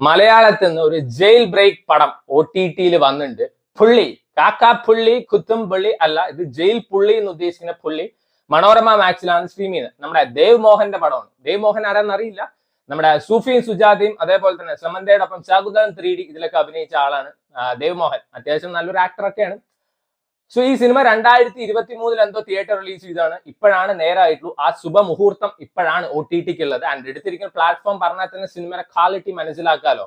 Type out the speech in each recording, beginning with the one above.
മലയാളത്തിൽ നിന്ന് ഒരു ജയിൽ ബ്രേക്ക് പടം ഒ ടി ടിയിൽ വന്നിട്ടുണ്ട് പുള്ളി കുത്തും പുള്ളി അല്ല ഇത് ജയിൽ പുള്ളി എന്ന് ഉദ്ദേശിക്കുന്ന പുള്ളി മനോരമ മാക്സിലാണ് സ്ട്രീം ചെയ്യുന്നത്. നമ്മുടെ ദേവ് മോഹന്റെ പടമാണ്. ദേവ് മോഹൻ ആരാന്ന് അറിയില്ല. നമ്മുടെ സൂഫിയും സുജാതയും അതേപോലെ തന്നെ സമന്തയുടെ ഒപ്പം ത്രീ ഡി ഇതിലൊക്കെ അഭിനയിച്ച ആളാണ് ദേവ് മോഹൻ. അത്യാവശ്യം നല്ലൊരു ആക്ടറൊക്കെയാണ് സോ ഈ സിനിമ രണ്ടായിരത്തി ഇരുപത്തി മൂന്നിൽ എന്തോ തിയേറ്റർ റിലീസ് ചെയ്താണ് ഇപ്പോഴാണ് നേരായിട്ടുള്ളൂ. ആ ശുഭമുഹൂർത്തം ഇപ്പോഴാണ് ഒ ടി ടിക്ക് ഉള്ളത്. ആൻഡ് എടുത്തിരിക്കുന്ന പ്ലാറ്റ്ഫോം പറഞ്ഞാൽ തന്നെ സിനിമയുടെ ക്വാളിറ്റി മനസ്സിലാക്കാലോ.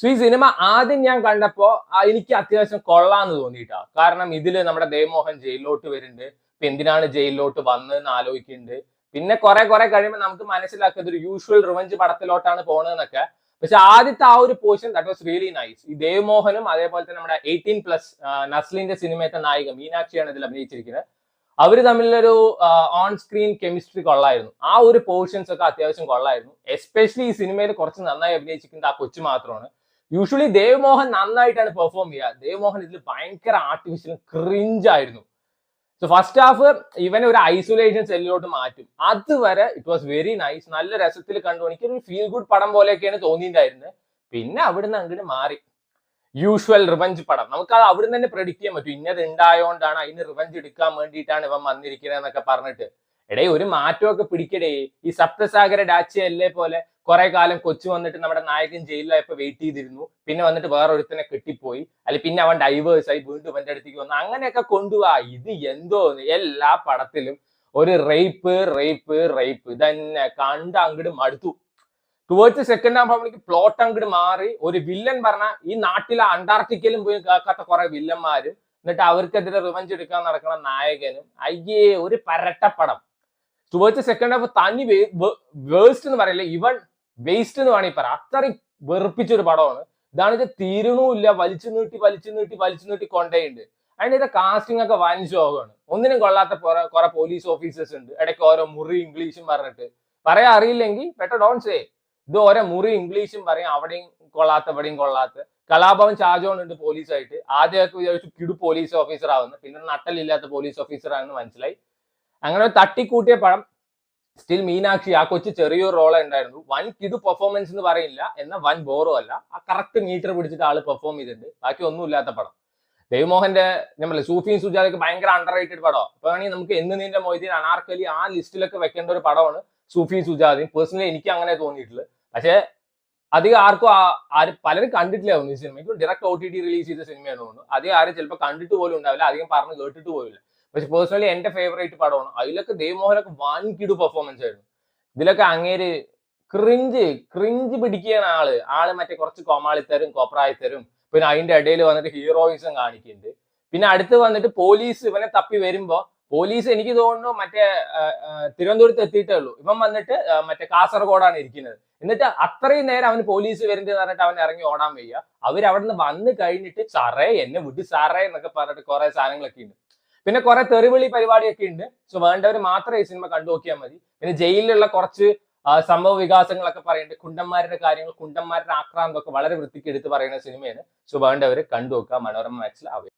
സോ ഈ സിനിമ ആദ്യം ഞാൻ കണ്ടപ്പോ എനിക്ക് അത്യാവശ്യം കൊള്ളാന്ന് തോന്നിയിട്ടാ. കാരണം ഇതിൽ നമ്മുടെ ദേവമോഹൻ ജയിലിലോട്ട് വരുന്നുണ്ട്. ഇപ്പൊ എന്തിനാണ് ജയിലിലോട്ട് വന്നതെന്ന് ആലോചിക്കുന്നുണ്ട്. പിന്നെ കുറെ കുറെ കഴിയുമ്പോൾ നമുക്ക് മനസ്സിലാക്കുക ഒരു യൂഷ്വൽ റിവഞ്ച് പടത്തിലോട്ടാണ് പോണതെന്നൊക്കെ. പക്ഷെ ആദ്യത്തെ ആ ഒരു portion that was really nice ഈ ദേവ്മോഹനും അതേപോലെ തന്നെ നമ്മുടെ എയ്റ്റീൻ പ്ലസ് നസ്ലിന്റെ സിനിമയത്തെ നായിക മീനാക്ഷിയാണ് ഇതിൽ അഭിനയിച്ചിരിക്കുന്നത്. അവർ തമ്മിലൊരു ഓൺ സ്ക്രീൻ കെമിസ്ട്രി കൊള്ളായിരുന്നു. ആ ഒരു പോർഷൻസ് ഒക്കെ അത്യാവശ്യം കൊള്ളായിരുന്നു. എസ്പെഷ്യലി ഈ സിനിമയിൽ കുറച്ച് നന്നായി അഭിനയിച്ചിരിക്കുന്നത് ആ കൊച്ചു മാത്രമാണ്. യൂഷ്വലി ദേവ്മോഹൻ നന്നായിട്ടാണ് പെർഫോം ചെയ്യുക. ദേവ്മോഹൻ ഇതിൽ ഭയങ്കര ആർട്ടിഫിഷ്യലും ക്രിഞ്ച് ആയിരുന്നു. സോ ഫസ്റ്റ് ഹാഫ് ഇവനെ ഒരു ഐസൊലേഷൻ സെല്ലിലോട്ട് മാറ്റും. അതുവരെ ഇറ്റ് വാസ് വെരി നൈസ് നല്ല രസത്തിൽ കണ്ടു. എനിക്കൊരു ഫീൽ ഗുഡ് പടം പോലെയൊക്കെയാണ് തോന്നിയിട്ടുണ്ടായിരുന്നത്. പിന്നെ അവിടുന്ന് അങ്ങോട്ട് മാറി. യൂഷ്വൽ റിവഞ്ച് പടം. നമുക്ക് അത് അവിടുന്ന് തന്നെ പ്രെഡിക്ട് ചെയ്യാൻ പറ്റും. ഇന്നത് ഉണ്ടായോണ്ടാണ് അതിന് റിവഞ്ച് എടുക്കാൻ വേണ്ടിയിട്ടാണ് ഇവൻ വന്നിരിക്കുന്നത് എന്നൊക്കെ പറഞ്ഞിട്ട്. എടേ ഒരു മാറ്റമൊക്കെ പിടിക്കടേ. ഈ സപ്തസാഗര ഡാച്ചി അല്ലേ പോലെ കുറെ കാലം കൊച്ചു വന്നിട്ട് നമ്മുടെ നായകൻ ജയിലിലായപ്പോ വെയിറ്റ് ചെയ്തിരുന്നു. പിന്നെ വന്നിട്ട് വേറൊരുത്തനെ കെട്ടിപ്പോയി. അല്ലെ പിന്നെ അവൻ ഡൈവേഴ്സ് ആയി വീണ്ടും അവന്റെ അടുത്തേക്ക് വന്നു. അങ്ങനെയൊക്കെ കൊണ്ടുപോവാ ഇത് എന്തോ എല്ലാ പടത്തിലും ഒരു റേപ്പ് റേപ്പ് റേപ്പ് ഇതന്നെ കണ്ട് അങ്ങോട്ട് മടുത്തു. ടുവേർഡ്സ് സെക്കൻഡ് ഹാഫ് ആകുമ്പോഴേക്ക് പ്ലോട്ട് അങ്ങോട്ട് മാറി. ഒരു വില്ലൻ പറഞ്ഞ ഈ നാട്ടിലെ അന്റാർട്ടിക്കയിലും പോയി കേൾക്കാത്ത കുറെ വില്ലന്മാരും എന്നിട്ട് അവർക്കെതിരെ റിവഞ്ച് എടുക്കാൻ നടക്കുന്ന നായകനും. അയ്യേ ഒരു പരട്ടപ്പടം. ടുവേർഡ്സ് സെക്കൻഡ് ഹാഫ് തനി വേസ്റ്റ് എന്ന് പറയില്ല? ഇവൻ വേസ്റ്റ് എന്ന് വേണമെങ്കിൽ പറയാം. അത്രയും വെറുപ്പിച്ചൊരു പടമാണ്. ഇതാണ് ഇത് തീരണുമില്ല വലിച്ചു നീട്ടി വലിച്ചു നീട്ടി വലിച്ചു നീട്ടി കൊണ്ടേയുണ്ട്. അതിന്റെ ഇത് കാസ്റ്റിംഗ് ഒക്കെ വൻ ശോകമാണ് ഒന്നിനും കൊള്ളാത്ത കുറെ പോലീസ് ഓഫീസേഴ്സ് ഉണ്ട്. ഇടയ്ക്ക് ഓരോ മുറി ഇംഗ്ലീഷും പറഞ്ഞിട്ട്. പറയാൻ അറിയില്ലെങ്കിൽ ബെറ്റർ ഡോൺ സേ ഇത് ഓരോ മുറി ഇംഗ്ലീഷും പറയും അവിടെയും കൊള്ളാത്ത ഇവിടെയും കൊള്ളാത്ത. കലാഭവൻ ഷാജോൺ ഉണ്ട് പോലീസായിട്ട്. ആദ്യമൊക്കെ വിചാരിച്ചു കിടു പോലീസ് ഓഫീസർ ആവുന്നു. പിന്നെ നട്ടലില്ലാത്ത പോലീസ് ഓഫീസർ ആണെന്ന് മനസ്സിലായി. അങ്ങനെ തട്ടിക്കൂട്ടിയ പടം സ്റ്റിൽ മീനാക്ഷി ആ കൊച്ചു ചെറിയൊരു റോളെ ഉണ്ടായിരുന്നു. വൻ കിടു പെർഫോമൻസ് എന്ന് പറയില്ല. എന്ന വൻ ബോറും അല്ല. ആ കറക്റ്റ് മീറ്റർ പിടിച്ചിട്ട് ആൾ പെർഫോം ചെയ്തിട്ടുണ്ട്. ബാക്കി ഒന്നും ഇല്ലാത്ത പടം. ദേവ്മോഹന്റെ നമ്മളെ സൂഫിയും സുജാതൊക്കെ ഭയങ്കര അണ്ടർ റേറ്റഡ് പടം അപ്പൊ വേണമെങ്കിൽ നമുക്ക് എന്ന് നിന്റെ മൊയ്തീൻ അനാർക്കലി ആ ലിസ്റ്റിലൊക്കെ വെക്കേണ്ട ഒരു പടമാണ് സൂഫിയും സുജാതയും. പേഴ്സണലി എനിക്ക് അങ്ങനെ തോന്നിയിട്ടുള്ളത്. പക്ഷേ അധികം ആർക്കും ആരും പലരും കണ്ടിട്ടില്ല തോന്നുന്നു ഈ cinema direct O T T release ചെയ്ത സിനിമയാണ് തോന്നുന്നു. അധികം ആരും ചിലപ്പോൾ കണ്ടിട്ട് പോലും ഉണ്ടാവില്ല. അധികം പറഞ്ഞ് കേട്ടിട്ട് പോലും പക്ഷെ പേഴ്സണലി എന്റെ ഫേവറേറ്റ് പടമാണ്. അതിലൊക്കെ ദേവ്മോഹനൊക്കെ വാങ്ങിക്കിടു പെർഫോമൻസ് ആയിരുന്നു. ഇതിലൊക്കെ അങ്ങേര് ക്രിഞ്ച് ക്രിഞ്ച് പിടിക്കുകയാണ് ആൾ. ആൾ മറ്റേ കുറച്ച് കോമാളിത്തരും കോപ്രായത്തരും പിന്നെ അതിന്റെ ഇടയിൽ വന്നിട്ട് ഹീറോയിസം കാണിക്കുന്നുണ്ട്. പിന്നെ അടുത്ത് വന്നിട്ട് പോലീസ് ഇവനെ തപ്പി വരുമ്പോ പോലീസ് എനിക്ക് തോന്നുന്നു മറ്റേ തിരുവനന്തപുരത്ത് എത്തിയിട്ടേ ഉള്ളൂ. ഇവൻ വന്നിട്ട് മറ്റേ കാസർഗോഡാണ് ഇരിക്കുന്നത്. എന്നിട്ട് അത്രയും നേരം അവന് പോലീസ് വരുന്നത് പറഞ്ഞിട്ട് അവൻ ഇറങ്ങി ഓടാൻ വയ്യ. നിന്ന് വന്ന് കഴിഞ്ഞിട്ട് സാറേ എന്നെ വിട്ട് സാറേ എന്നൊക്കെ പറഞ്ഞിട്ട് കുറെ സാധനങ്ങളൊക്കെ ഉണ്ട്. പിന്നെ കുറെ തെറിവിളി പരിപാടിയൊക്കെ ഉണ്ട്. സോ വേണ്ടവർ മാത്രം ഈ സിനിമ കണ്ടു നോക്കിയാൽ മതി. പിന്നെ ജയിലിലുള്ള കുറച്ച് സംഭവ വികാസങ്ങളൊക്കെ പറയുന്നുണ്ട് കുണ്ടന്മാരുടെ കാര്യങ്ങൾ കുണ്ടന്മാരുടെ ആക്രാന്തമൊക്കെ വളരെ വൃത്തിക്ക് എടുത്ത് പറയുന്ന സിനിമയാണ് സോ വേണ്ടവർ കണ്ടു നോക്കുക മനോരമ മാക്സിൽ